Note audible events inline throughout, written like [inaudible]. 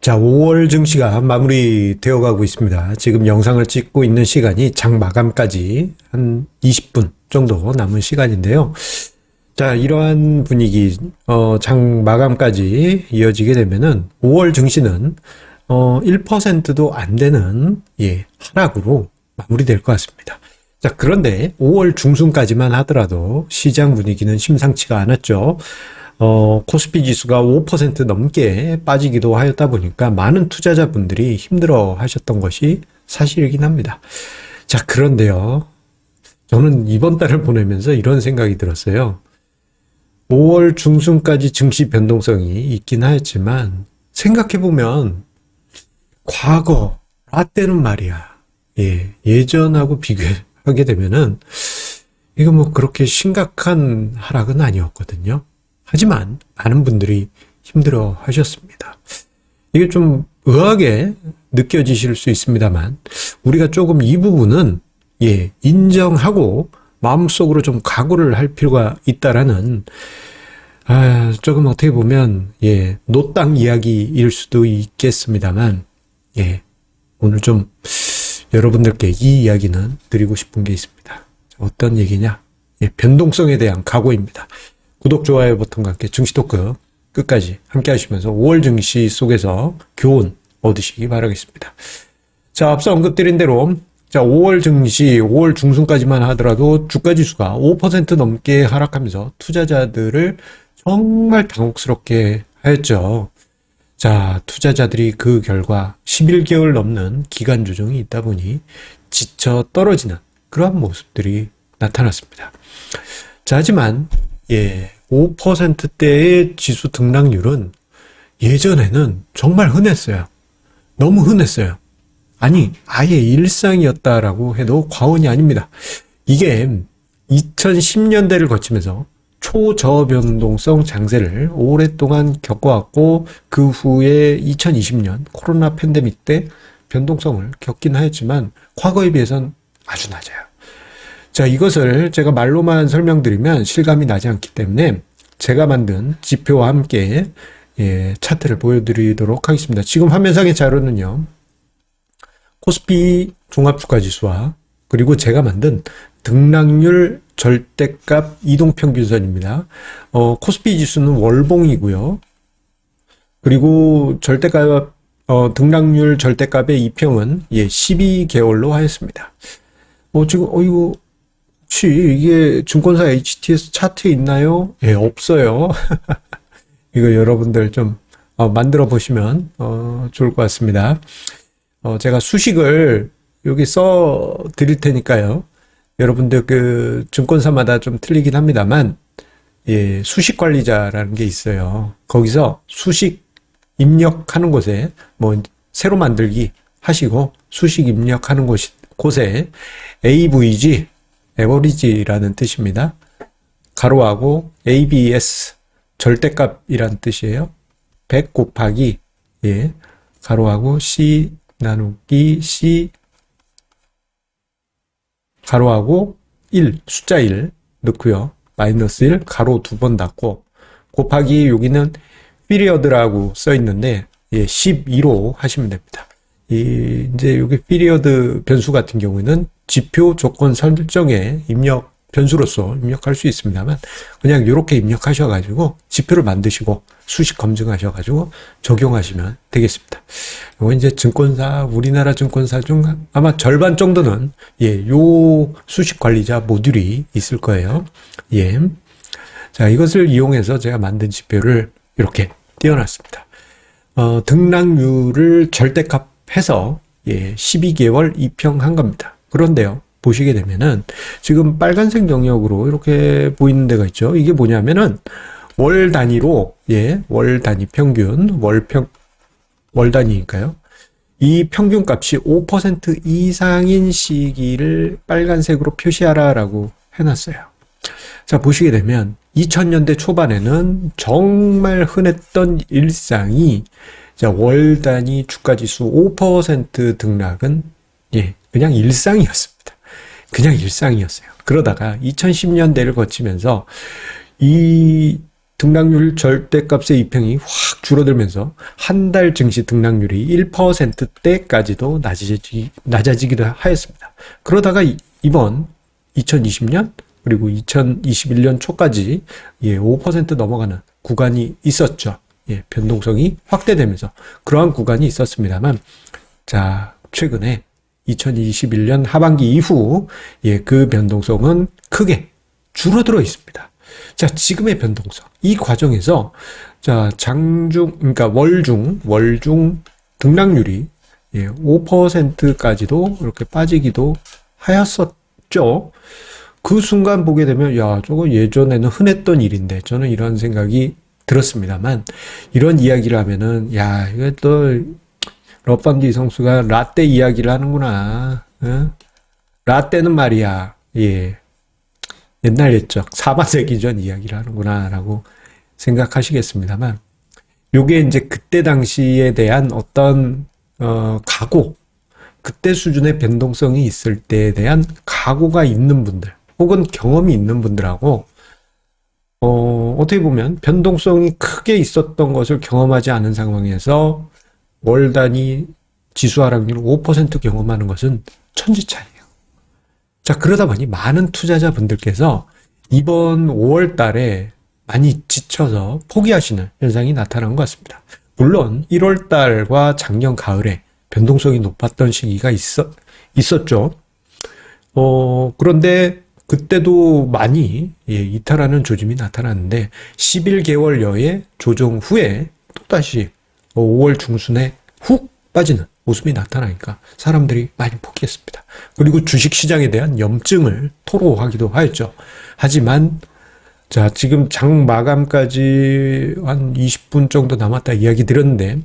자, 5월 증시가 마무리되어 가고 있습니다. 지금 영상을 찍고 있는 시간이 장 마감까지 한 20분 정도 남은 시간인데요. 자, 이러한 분위기, 어, 장 마감까지 이어지게 되면은 5월 증시는 어, 1%도 안 되는, 예, 하락으로 마무리될 것 같습니다. 자, 그런데 5월 중순까지만 하더라도 시장 분위기는 심상치가 않았죠. 어, 코스피 지수가 5% 넘게 빠지기도 하였다 보니까 많은 투자자분들이 힘들어 하셨던 것이 사실이긴 합니다. 자, 그런데요. 저는 이번 달을 보내면서 이런 생각이 들었어요. 5월 중순까지 증시 변동성이 있긴 하였지만 생각해보면 과거 라떼는 말이야. 예, 예전하고 비교하게 되면은 이거 뭐 그렇게 심각한 하락은 아니었거든요. 하지만 많은 분들이 힘들어 하셨습니다. 이게 좀 의아하게 느껴지실 수 있습니다만 우리가 조금 이 부분은 예, 인정하고 마음속으로 좀 각오를 할 필요가 있다라는 아, 조금 어떻게 보면 예, 노땅 이야기일 수도 있겠습니다만 예, 오늘 좀 여러분들께 이 이야기는 드리고 싶은 게 있습니다. 어떤 얘기냐? 예, 변동성에 대한 각오입니다. 구독, 좋아요 버튼과 함께 증시 토크 끝까지 함께 하시면서 5월 증시 속에서 교훈 얻으시기 바라겠습니다. 자, 앞서 언급드린 대로 자, 5월 증시 5월 중순까지만 하더라도 주가 지수가 5% 넘게 하락하면서 투자자들을 정말 당혹스럽게 하였죠. 자, 투자자들이 그 결과 11개월 넘는 기간 조정이 있다 보니 지쳐 떨어지는 그러한 모습들이 나타났습니다. 자, 하지만 예, 5%대의 지수 등락률은 예전에는 정말 흔했어요. 너무 흔했어요. 아니, 아예 일상이었다라고 해도 과언이 아닙니다. 이게 2010년대를 거치면서 초저변동성 장세를 오랫동안 겪어왔고 그 후에 2020년 코로나 팬데믹 때 변동성을 겪긴 하였지만 과거에 비해서는 아주 낮아요. 자, 이것을 제가 말로만 설명드리면 실감이 나지 않기 때문에 제가 만든 지표와 함께 예, 차트를 보여드리도록 하겠습니다. 지금 화면상의 자료는요. 코스피 종합주가지수와 그리고 제가 만든 등락률 절대값 이동평균선입니다. 어, 코스피 지수는 월봉이고요. 그리고 절대값 어, 등락률 절대값의 이평은 예, 12개월로 하였습니다. 뭐 지금 어 이거 혹시 이게 증권사 HTS 차트에 있나요? 예, 없어요. [laughs] 이거 여러분들 좀 어, 만들어 보시면 어, 좋을 것 같습니다. 어, 제가 수식을 여기 써 드릴 테니까요. 여러분들 그 증권사마다 좀 틀리긴 합니다만 예, 수식 관리자라는 게 있어요. 거기서 수식 입력하는 곳에 뭐 새로 만들기 하시고 수식 입력하는 곳 곳에 AVG 에버리지라는 뜻입니다. 가로하고 ABS 절대값이란 뜻이에요. 100 곱하기 예 가로하고 C 나누기 C 가로하고 1 숫자 1 넣고요. 마이너스 1 가로 두 번 닫고 곱하기 여기는 피리어드라고 써 있는데 예 12로 하시면 됩니다. 이 이제 여기 피리어드 변수 같은 경우에는 지표 조건 설정에 입력 변수로서 입력할 수 있습니다만 그냥 이렇게 입력하셔가지고 지표를 만드시고 수식 검증하셔가지고 적용하시면 되겠습니다. 이거 이제 증권사 우리나라 증권사 중 아마 절반 정도는 예 요 수식 관리자 모듈이 있을 거예요. 예. 자 이것을 이용해서 제가 만든 지표를 이렇게 띄워놨습니다. 어, 등락률을 절대값 해서 예 12개월 입평한 겁니다. 그런데요. 보시게 되면은 지금 빨간색 영역으로 이렇게 보이는 데가 있죠. 이게 뭐냐면은 월 단위로 예, 월 단위 평균, 월 평 월 단위니까요. 이 평균 값이 5% 이상인 시기를 빨간색으로 표시하라라고 해 놨어요. 자, 보시게 되면 2000년대 초반에는 정말 흔했던 일상이 자, 월 단위 주가 지수 5% 등락은 예, 그냥 일상이었습니다. 그냥 일상이었어요. 그러다가 2010년대를 거치면서 이 등락률 절대값의 이평이 확 줄어들면서 한 달 증시 등락률이 1%대까지도 낮아지기, 낮아지기도 하였습니다. 그러다가 이- 이번 2020년 그리고 2021년 초까지 예, 5% 넘어가는 구간이 있었죠. 예, 변동성이 확대되면서 그러한 구간이 있었습니다만 자, 최근에 2021년 하반기 이후 예, 그 변동성은 크게 줄어들어 있습니다. 자, 지금의 변동성. 이 과정에서 자, 장중 그러니까 월중 월중 등락률이 예, 5%까지도 이렇게 빠지기도 하였었죠. 그 순간 보게 되면 야, 저거 예전에는 흔했던 일인데 저는 이런 생각이 들었습니다만 이런 이야기를 하면은 야, 이거 또 러밤디 이성수가 라떼 이야기를 하는구나. 어? 라떼는 말이야. 예. 옛날 옛적 4반세기 전 이야기를 하는구나라고 생각하시겠습니다만 요게 이제 그때 당시에 대한 어떤 어 각오 그때 수준의 변동성이 있을 때에 대한 각오가 있는 분들 혹은 경험이 있는 분들하고 어 어떻게 보면 변동성이 크게 있었던 것을 경험하지 않은 상황에서 월 단위 지수 하락률 5% 경험하는 것은 천지 차이예요. 자, 그러다 보니 많은 투자자분들께서 이번 5월 달에 많이 지쳐서 포기하시는 현상이 나타난 것 같습니다. 물론 1월 달과 작년 가을에 변동성이 높았던 시기가 있었, 있었죠. 어, 그런데 그때도 많이 예, 이탈하는 조짐이 나타났는데 11개월여의 조정 후에 또다시 5월 중순에 훅 빠지는 모습이 나타나니까 사람들이 많이 포기했습니다. 그리고 주식 시장에 대한 염증을 토로하기도 하였죠. 하지만 자, 지금 장 마감까지 한 20분 정도 남았다 이야기 드렸는데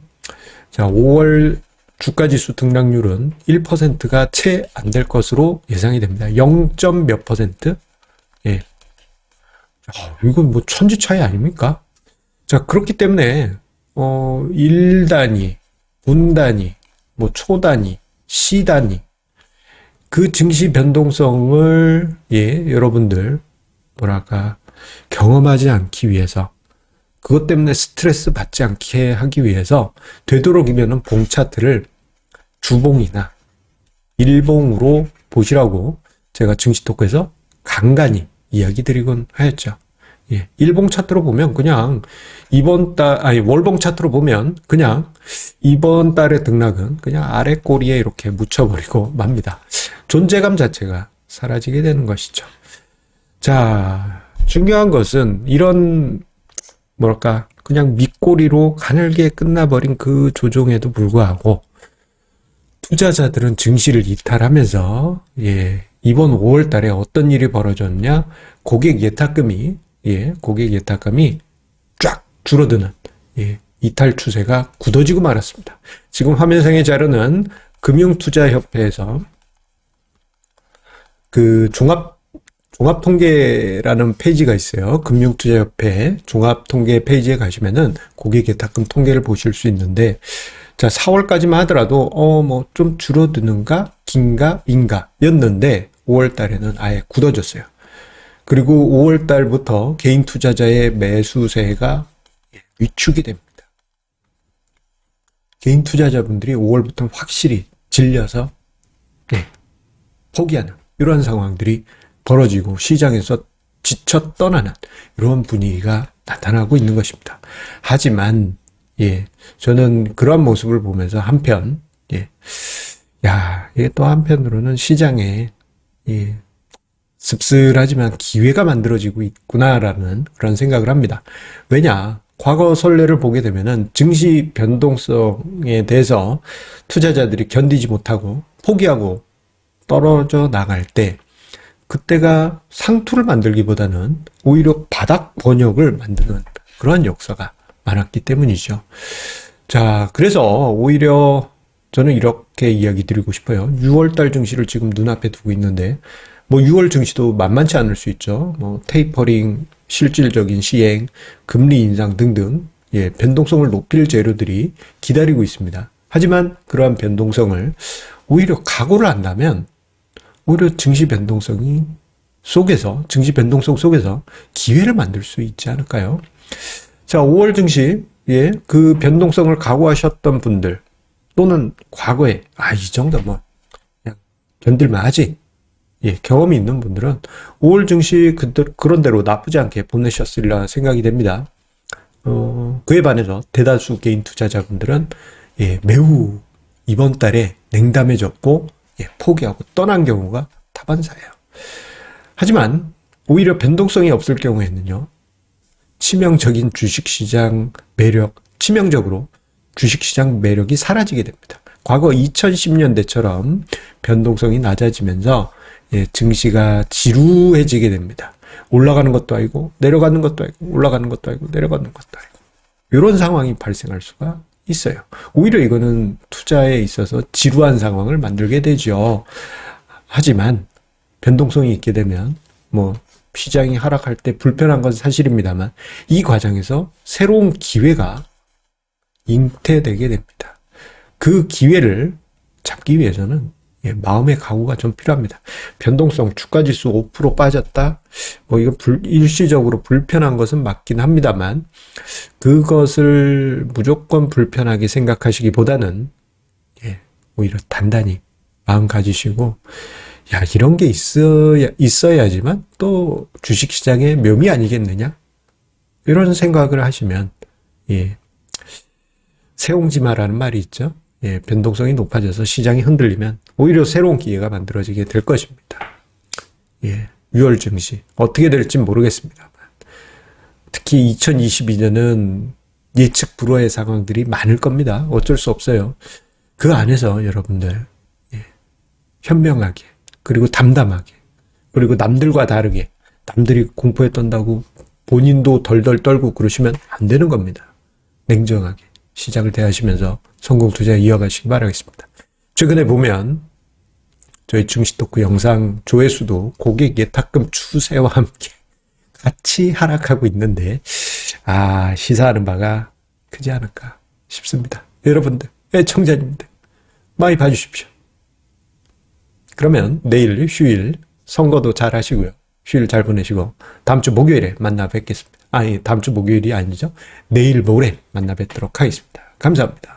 자, 5월 주가 지수 등락률은 1%가 채 안 될 것으로 예상이 됩니다. 0. 몇 퍼센트? 예. 아, 이건 뭐 천지 차이 아닙니까? 자, 그렇기 때문에 어, 1단위, 분단위, 뭐 초단위, 시단위 그 증시 변동성을 예, 여러분들 뭐랄까 경험하지 않기 위해서 그것 때문에 스트레스 받지 않게 하기 위해서 되도록이면은 봉 차트를 주봉이나 일봉으로 보시라고 제가 증시 토크에서 간간히 이야기 드리곤 하였죠. 예, 일봉 차트로 보면 그냥 이번 달, 아니, 월봉 차트로 보면 그냥 이번 달의 등락은 그냥 아래 꼬리에 이렇게 묻혀버리고 [laughs] 맙니다. 존재감 자체가 사라지게 되는 것이죠. 자, 중요한 것은 이런, 뭐랄까, 그냥 밑꼬리로 가늘게 끝나버린 그 조종에도 불구하고 투자자들은 증시를 이탈하면서, 예, 이번 5월 달에 어떤 일이 벌어졌냐? 고객 예탁금이 예, 고객 예탁금이 쫙 줄어드는 예, 이탈 추세가 굳어지고 말았습니다. 지금 화면상의 자료는 금융투자협회에서 그 종합 종합 통계라는 페이지가 있어요. 금융투자협회 종합 통계 페이지에 가시면은 고객 예탁금 통계를 보실 수 있는데 자, 4월까지만 하더라도 어 뭐 좀 줄어드는가 긴가 민가였는데 5월 달에는 아예 굳어졌어요. 그리고 5월 달부터 개인 투자자의 매수세가 위축이 됩니다. 개인 투자자분들이 5월부터 확실히 질려서 네, 포기하는 이런 상황들이 벌어지고 시장에서 지쳐 떠나는 이런 분위기가 나타나고 있는 것입니다. 하지만 예, 저는 그런 모습을 보면서 한편 예, 야, 이게 또 한편으로는 시장에 예, 씁쓸하지만 기회가 만들어지고 있구나라는 그런 생각을 합니다. 왜냐? 과거 선례를 보게 되면은 증시 변동성에 대해서 투자자들이 견디지 못하고 포기하고 떨어져 나갈 때 그때가 상투를 만들기보다는 오히려 바닥 번역을 만드는 그러한 역사가 많았기 때문이죠. 자, 그래서 오히려 저는 이렇게 이야기 드리고 싶어요. 6월달 증시를 지금 눈앞에 두고 있는데 뭐 6월 증시도 만만치 않을 수 있죠. 뭐 테이퍼링, 실질적인 시행, 금리 인상 등등 예, 변동성을 높일 재료들이 기다리고 있습니다. 하지만 그러한 변동성을 오히려 각오를 한다면 오히려 증시 변동성이 속에서 증시 변동성 속에서 기회를 만들 수 있지 않을까요? 자, 5월 증시, 예, 그 변동성을 각오하셨던 분들, 또는 과거에, 아, 이 정도 뭐, 그냥 견딜만 하지. 예, 경험이 있는 분들은 5월 증시 그, 그런 대로 나쁘지 않게 보내셨으리라 생각이 됩니다. 어, 그에 반해서 대다수 개인 투자자분들은, 예, 매우 이번 달에 냉담해졌고, 예, 포기하고 떠난 경우가 다반사예요. 하지만, 오히려 변동성이 없을 경우에는요, 치명적인 주식시장 매력, 치명적으로 주식시장 매력이 사라지게 됩니다. 과거 2010년대처럼 변동성이 낮아지면서 예, 증시가 지루해지게 됩니다. 올라가는 것도 아니고 내려가는 것도 아니고 올라가는 것도 아니고 내려가는 것도 아니고 이런 상황이 발생할 수가 있어요. 오히려 이거는 투자에 있어서 지루한 상황을 만들게 되죠. 하지만 변동성이 있게 되면 뭐 시장이 하락할 때 불편한 건 사실입니다만 이 과정에서 새로운 기회가 잉태되게 됩니다. 그 기회를 잡기 위해서는 예, 마음의 각오가 좀 필요합니다. 변동성 주가 지수 5% 빠졌다. 뭐 이거 불, 일시적으로 불편한 것은 맞긴 합니다만 그것을 무조건 불편하게 생각하시기보다는 예, 오히려 단단히 마음 가지시고 야 이런 게 있어야 있어야지만 또 주식 시장의 묘미 아니겠느냐 이런 생각을 하시면 예 세옹지마라는 말이 있죠. 예, 변동성이 높아져서 시장이 흔들리면 오히려 새로운 기회가 만들어지게 될 것입니다. 예, 6월 증시 어떻게 될지 모르겠습니다만 특히 2022년은 예측 불허의 상황들이 많을 겁니다. 어쩔 수 없어요. 그 안에서 여러분들 예, 현명하게 그리고 담담하게 그리고 남들과 다르게 남들이 공포에 떤다고 본인도 덜덜 떨고 그러시면 안 되는 겁니다. 냉정하게 시장을 대하시면서 성공 투자 이어가시기 바라겠습니다. 최근에 보면 저희 증시 토크 영상 조회수도 고객 예탁금 추세와 함께 같이 하락하고 있는데 아 시사하는 바가 크지 않을까 싶습니다. 여러분들 애청자님들 많이 봐주십시오. 그러면 내일 휴일 선거도 잘 하시고요. 휴일 잘 보내시고 다음 주 목요일에 만나 뵙겠습니다. 아니 다음 주 목요일이 아니죠. 내일 모레 만나 뵙도록 하겠습니다. 감사합니다.